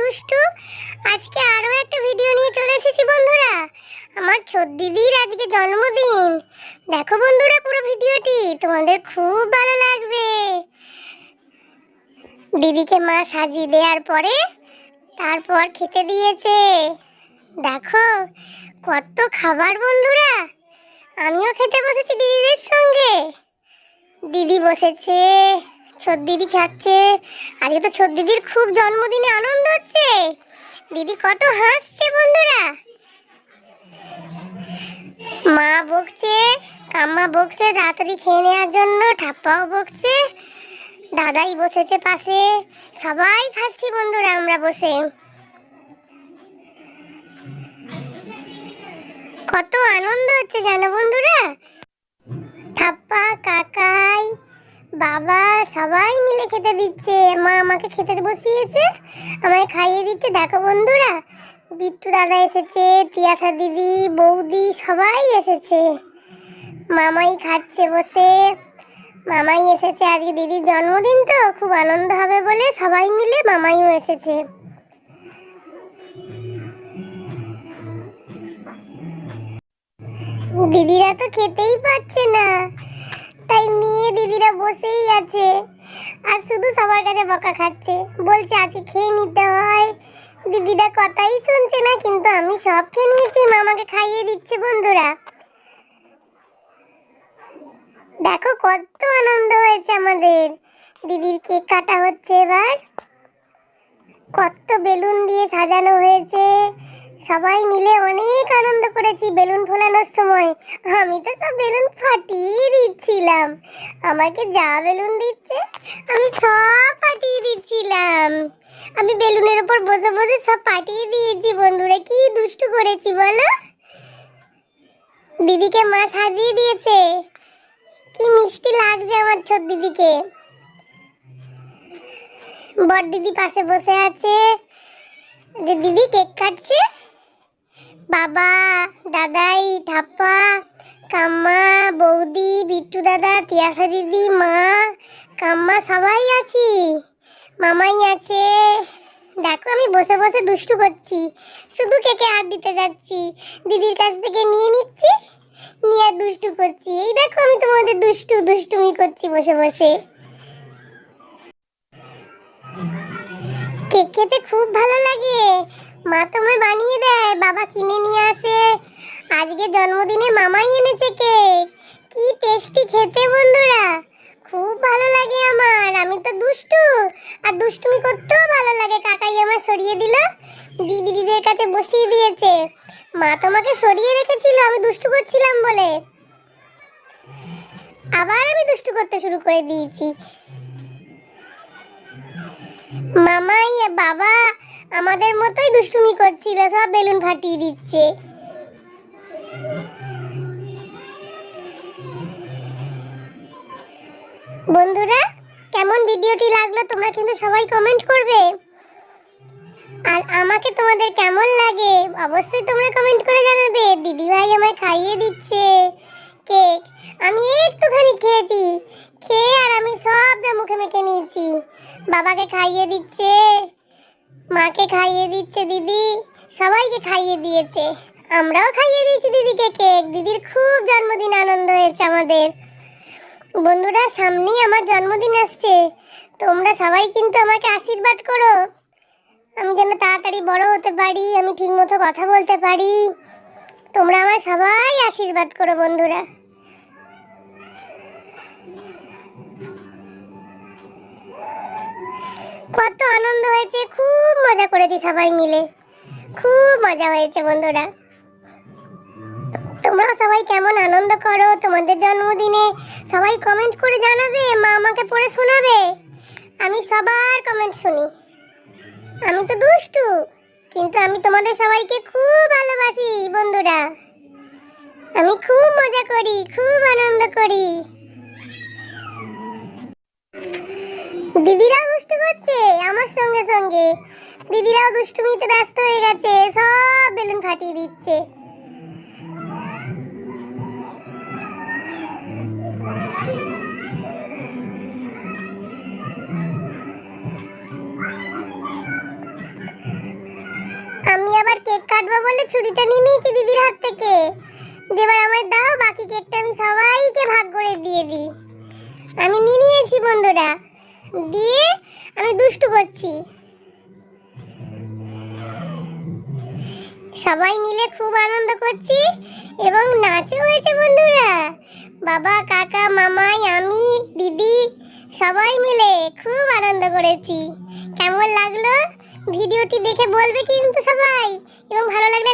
দুষ্টু। আজকে আরও একটা ভিডিও নিয়ে চলে এসেছি বন্ধুরা। আমার ছোট দিদির আজকে জন্মদিন। দেখো বন্ধুরা পুরো ভিডিওটি তোমাদের খুব ভালো লাগবে। দিদিকে মা সাজিয়ে দেওয়ার পরে তারপর খেতে দিয়েছে। দেখো, কত খাবার বন্ধুরা। আমিও খেতে বসেছি দিদিদের সঙ্গে। দিদি বসেছে। ছোট দিদি খাচ্ছে। আজকে তো ছোট দিদির খুব জন্মদিনে আনন্দ হচ্ছে। দিদি কত হাসছে বন্ধুরা। মা বকছে, কাম্মা বকছে তাড়াতাড়ি খেয়ে নেওয়ার জন্য, ঠাপ্পাও বকছে। দাদাই বসেছে পাশে। সবাই খাচ্ছি বন্ধুরা আমরা বসে। কত আনন্দ হচ্ছে জানো বন্ধুরা। ঠাপ্পা, কাকাই বাবা সবাই মিলে খেতে দিচ্ছে। মা আমাকে খেতে বসিয়েছে, আমায় খাইয়ে দিচ্ছে। দেখো বন্ধুরা, বিট্টু দাদা এসেছে, তিয়াসা দিদি, বৌদি সবাই এসেছে। মামাই খাচ্ছে বসে। মামাই এসেছে, আজকে দিদির জন্মদিন তো, খুব আনন্দ হবে বলে সবাই মিলে মামাইও এসেছে। দিদিরা তো খেতেই পারছে না। তাই নিয়ে দিদিরা বসেই আছে। আর শুধু সবার কাছে বকা খাচ্ছে। বলছে, আজকে খেয়ে নিতে হয়। দিদিরা কথাই শুনছে না, কিন্তু আমি সব খেয়ে নিয়েছি। মামাকে খাইয়ে দিচ্ছে বন্ধুরা। দেখো, কত আনন্দ হয়েছে আমাদের। দিদির কেক কাটা হচ্ছে এবার। কত বেলুন দিয়ে সাজানো হয়েছে। সবাই মিলে অনেক আনন্দ করেছি বেলুন ফোলানোর সময়। আমি তো সব বেলুন ফাটিয়ে দিচ্ছিলাম। আমাকে যা বেলুন দিচ্ছে, আমি সব ফাটিয়ে দিচ্ছিলাম। আমি বেলুনের উপর বসে বসে সব ফাটিয়ে দিয়েছি, বন্ধুরা। কি দুষ্টু করেছি বলো? দিদিকে মা সাজিয়ে দিয়েছে। কি মিষ্টি লাগছে আমার ছোট দিদিকে। বড় দিদি পাশে বসে আছে। দিদি কেক কাটছে। বাবা, দাদাই, ঠাপ্পা, কাম্মা, বৌদি, বিট্টু দাদা তিয়াসা দিদি, মা, কাম্মা, সবাই আছি। মামাই আছে। দেখো, আমি বসে বসে দুষ্টু করছি। শুধু কেকে হাত দিতে যাচ্ছি। দিদির কাছ থেকে নিয়ে নিচ্ছি, নিয়ে আর দুষ্টু করছি। এই দেখো, আমি তোমাদের দুষ্টু, দুষ্টুমি করছি বসে বসে। কেক খেতে খুব ভালো লাগে। মা তোমায় বানিয়ে দেয়, বাবা কিনে নিয়ে আসে। আজকে জন্মদিনে মামাই এনেছে কেক। কি টেস্টি খেতে বন্ধুরা। খুব ভালো লাগে আমার, আমি তো দুষ্টু। আর দুষ্টুমি করতেও ভালো লাগে। কাকাই আমার সরিয়ে দিল, দিদি দিদিদের কাছে বসিয়ে দিয়েছে। মা তোমাকে সরিয়ে রেখেছিল, আমি দুষ্টু করছিলাম বলে। আবার আমি দুষ্টু করতে শুরু করে দিয়েছি। মামাই, বাবা আমাদের মতোই দুষ্টুমি করছিল, সব বেলুন ফাটিয়ে দিচ্ছে। বন্ধুরা, কেমন ভিডিওটি লাগল তোমরা কিন্তু সবাই কমেন্ট করবে। আর আমাকে তোমাদের কেমন লাগে, অবশ্যই তোমরা কমেন্ট করে জানাবে। দিদি ভাই আমায় খাইয়ে দিচ্ছে কেক আমি একটুখানি খেয়েছি, খেয়ে আর আমি সবটা মুখে মেখে নিয়েছি। বাবাকে খাইয়ে দিচ্ছে। মাকে খাইয়ে দিচ্ছে, দিদি। সবাইকে খাইয়ে দিয়েছে। আমরাও খাইয়ে দিয়েছি দিদিকে কেক। দিদির খুব জন্মদিন আনন্দ হয়েছে আমাদের। বন্ধুরা, সামনেই আমার জন্মদিন আসছে। তোমরা সবাই কিন্তু আমাকে আশীর্বাদ করো। আমি যেন তাড়াতাড়ি বড় হতে পারি, আমি ঠিকমতো কথা বলতে পারি। তোমরা আমার সবাই আশীর্বাদ করো, বন্ধুরা। কত মজা করেছি সবাই মিলে। খুব মজা হয়েছে বন্ধুরা। তোমরাও সবাই কেমন আনন্দ করো তোমাদের জন্মদিনে? সবাই কমেন্ট করে জানাবে, মা আমাকে পড়ে শোনাবে। আমি সবার কমেন্ট শুনি। আমি তো দুষ্টু, কিন্তু আমি তোমাদের সবাইকে খুব ভালোবাসি বন্ধুরা। আমি খুব মজা করি, খুব আনন্দ করি। দিদিরাও দুষ্টু করছে, আমার সঙ্গে সঙ্গে। দিদিরাও দুষ্টুমিতে ব্যস্ত হয়ে গেছে, সব বেলুন ফাটিয়ে দিচ্ছে। আমি আবার কেক কাটবো বলে ছুরিটা নিয়ে নিয়েছি দিদির হাত থেকে। এবার আমায় দাও, বাকি কেকটা আমি সবাইকে ভাগ করে দিয়ে দিই। আমি নিয়ে নিয়েছি বন্ধুরা। দিয়ে আমি দুষ্টু করছি। সবাই মিলে খুব আনন্দ করছি এবং নাচও হয়েছে বন্ধুরা। বাবা, কাকা, মামাই, আমি, দিদি, সবাই মিলে খুব আনন্দ করেছি। কেমন লাগল? ভিডিওটি দেখে বলবে কিন্তু সবাই। এবং ভালো লাগলে